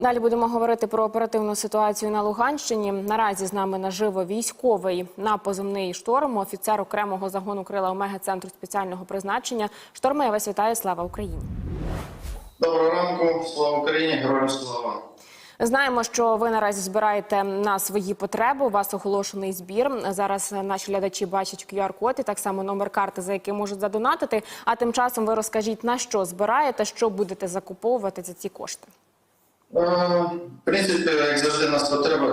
Далі будемо говорити про оперативну ситуацію на Луганщині. Наразі з нами наживо військовий на позивний шторм, офіцер окремого загону крила Омега центру спеціального призначення. Шторма, я вас вітаю. Слава Україні! Доброго ранку, слава Україні, героям слава. Знаємо, що ви наразі збираєте на свої потреби. У вас оголошений збір. Зараз наші глядачі бачать QR-код і так само номер карти, за який можуть задонатити. А тим часом ви розкажіть на що збираєте, що будете закуповувати за ці кошти. Е, В принципі, як завжди, нас потреба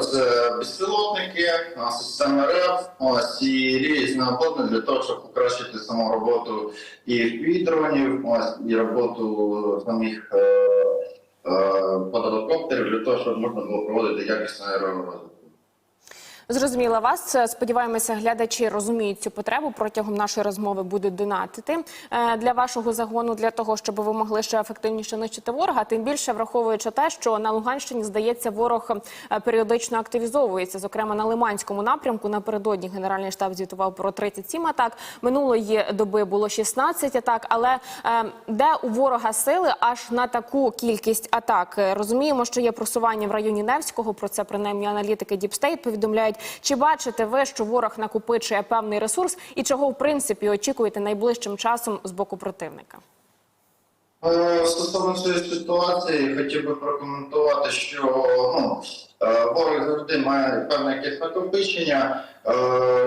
безпілотники, система РЕП, ось і різне обладнання для того, щоб покращити саму роботу і дронів, ось і роботу самих е, е, квадрокоптерів для того, щоб можна було проводити якісну аеророзвитку. Зрозуміла вас. Е, Сподіваємося, глядачі розуміють цю потребу. Протягом нашої розмови будуть донатити е, для вашого загону, для того, щоб ви могли ще ефективніше нищити ворога. Тим більше враховуючи те, що на Луганщині здається, ворог е, періодично активізовується. Зокрема, на Лиманському напрямку напередодні Генеральний штаб звітував про 37 атак. Минулої доби було 16 атак. Але де у ворога сили аж на таку кількість атак? Розуміємо, що є просування в районі Невського. Про це принаймні аналітики Діпстейт повідомляють. Чи бачите ви, що ворог накопичує певний ресурс, і чого в принципі очікуєте найближчим часом з боку противника? Е, Стосовно цієї ситуації, хотів би прокоментувати, що ну, е, ворог завжди має певне якесь накопичення. Е,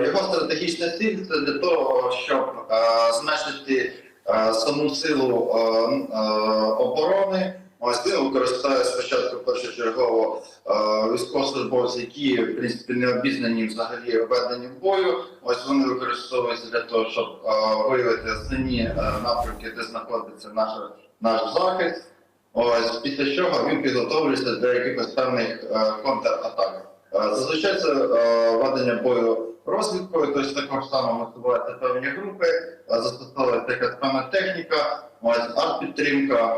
Його стратегічна ціль це для того, щоб зменшити саму силу оборони. Він використовує спочатку першочергово е, військовослужбовці, які в принципі не обізнані взагалі введенні в бою. Ось вони використовуються для того, щоб е, виявити основні е, напрямки, де знаходиться наш, наш захист. Ось після чого він підготовлюється до якихось певних контратак. Зазвичай це ведення бою розвідкою, тобто також само висуваються певні групи, застосовується певна техніка, артпідтримка,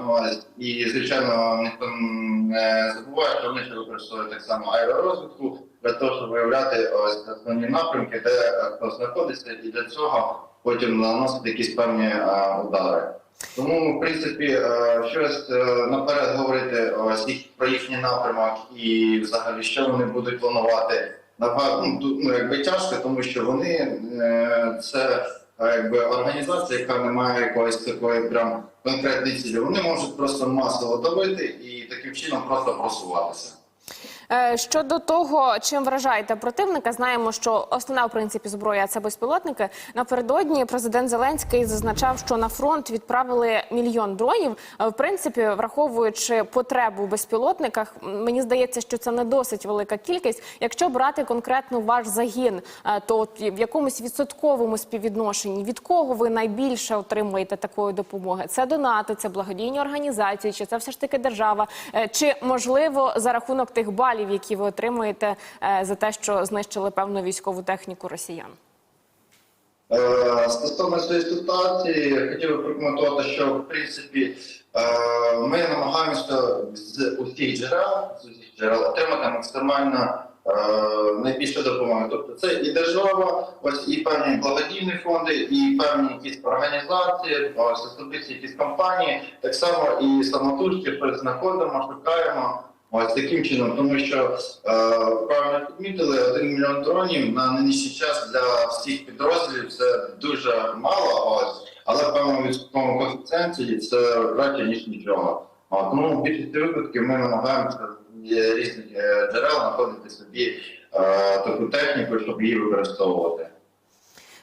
і звичайно ніхто не забуває, що вони ще використовують так само аеророзвідку для того, щоб виявляти ось основні напрямки, де е, хто знаходиться, і для цього потім наносити якісь певні е, удари. Тому, в принципі, е, щось наперед говорити ось про їхній напрямок і взагалі що вони будуть планувати. Ну, ну, якби тяжко, тому що вони е, це е, якби організація, яка не має якоїсь такої прям конкретної цілі. Вони можуть просто масово давити і таким чином просто просуватися. Е, Щодо того, чим вражаєте противника, знаємо, що основна в принципі зброя це безпілотники. Напередодні президент Зеленський зазначав, що на фронт відправили мільйон дронів. Е, В принципі, враховуючи потребу в безпілотниках, мені здається, що це не досить велика кількість. Якщо брати конкретно ваш загін, е, то в якомусь відсотковому співвідношенні від кого ви найбільше отримуєте такої допомоги? Це донати, це благодійні організації, чи це все ж таки держава? Чи можливо за рахунок тих балів, які ви отримуєте е, за те, що знищили певну військову техніку росіян? Е, Стосовно цієї ситуації, хотів би прокоментувати, що в принципі е, ми намагаємося з усіх джерел, з усіх джерел отримати максимально найбільше допомоги. Тобто це і держава, ось і певні благодійні фонди, і певні якісь організації, особисті якісь компанії, так само і самотужки знаходимо, шукаємо. Ось таким чином, тому що е, правильно підмітили, один мільйон дронів на нинішній час для всіх підрозділів це дуже мало. Ось, але в певному відсотковому коефіцієнті це краще ніж нічого. Тому в більшості випадків ми намагаємося різних е, джерел знаходити собі е, таку техніку, щоб її використовувати.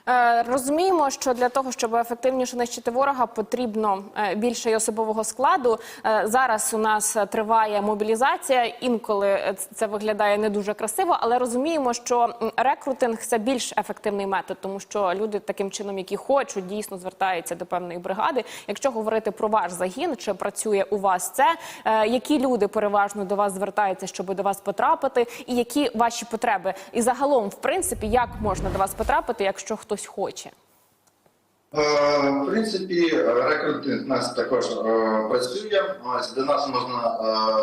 Е, Розуміємо, що для того, щоб ефективніше нищити ворога, потрібно е, більше й особового складу. Е, Зараз у нас триває мобілізація. Інколи це виглядає не дуже красиво, але розуміємо, що рекрутинг це більш ефективний метод, тому що люди таким чином, які хочуть, дійсно звертаються до певної бригади. Якщо говорити про ваш загін, чи працює у вас це, які люди переважно до вас звертаються, щоб до вас потрапити, і які ваші потреби? І загалом, в принципі, як можна до вас потрапити, якщо хтось хоче? Е, В принципі, рекрутинг нас також е, працює. Ось до нас можна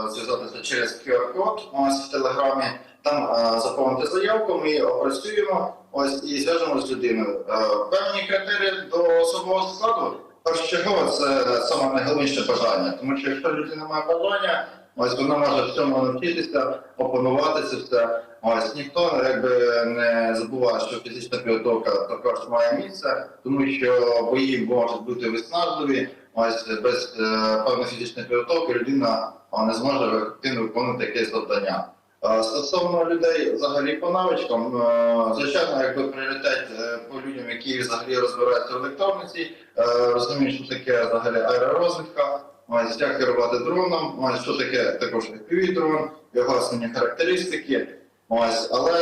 е, зв'язатися через QR-код ось в телеграмі. Там заповнити заявку, ми опрацюємо ось і зв'яжемо з людиною. Певні критерії до особового складу. Першочергово це саме найголовніше бажання, тому що якщо людина має бажання, Ось вона може всьому навчитися, опанувати це все. Ось ніхто якби не забуває, що фізична підготовка також має місце, тому що бої можуть бути виснажливі. Ось без е, певної фізичної підготовки людина не зможе ефективно виконувати якесь завдання. Стосовно людей взагалі по навичкам, е, звичайно, якби пріоритет е, по людям, які взагалі розбираються в електрониці, е, розуміють, що таке взагалі аеророзвідка, ось як керувати дроном, ось що таке також FPV-дрон, його основні характеристики. Ось, але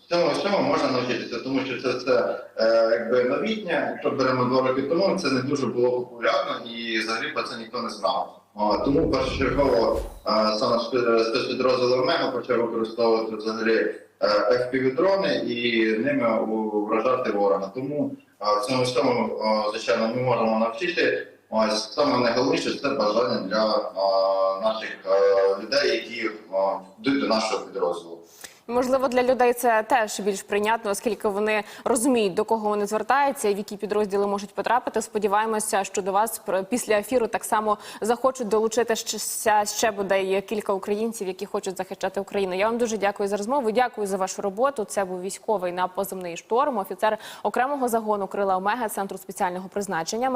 в цьому всьому можна навчитися, тому що це все е, якби новітнє. Якщо беремо два роки тому, це не дуже було популярно і взагалі про це ніхто не знав. Тому першочергово е, саме спецпідрозділ Омега почав використовувати взагалі е, FPV-дрони і ними вражати ворога. Тому е, в цьому всьому, звичайно, ми можемо навчити. Ось саме найголовніше це бажання для е, наших е, людей, які йдуть до нашого підрозділу. Можливо, для людей це теж більш прийнятно, оскільки вони розуміють, до кого вони звертаються і в які підрозділи можуть потрапити. Сподіваємося, що до вас після ефіру так само захочуть долучити ще, бодай кілька українців, які хочуть захищати Україну. Я вам дуже дякую за розмову. Дякую за вашу роботу. Це був військовий на поземний шторм, офіцер окремого загону крила Омега центру спеціального призначення.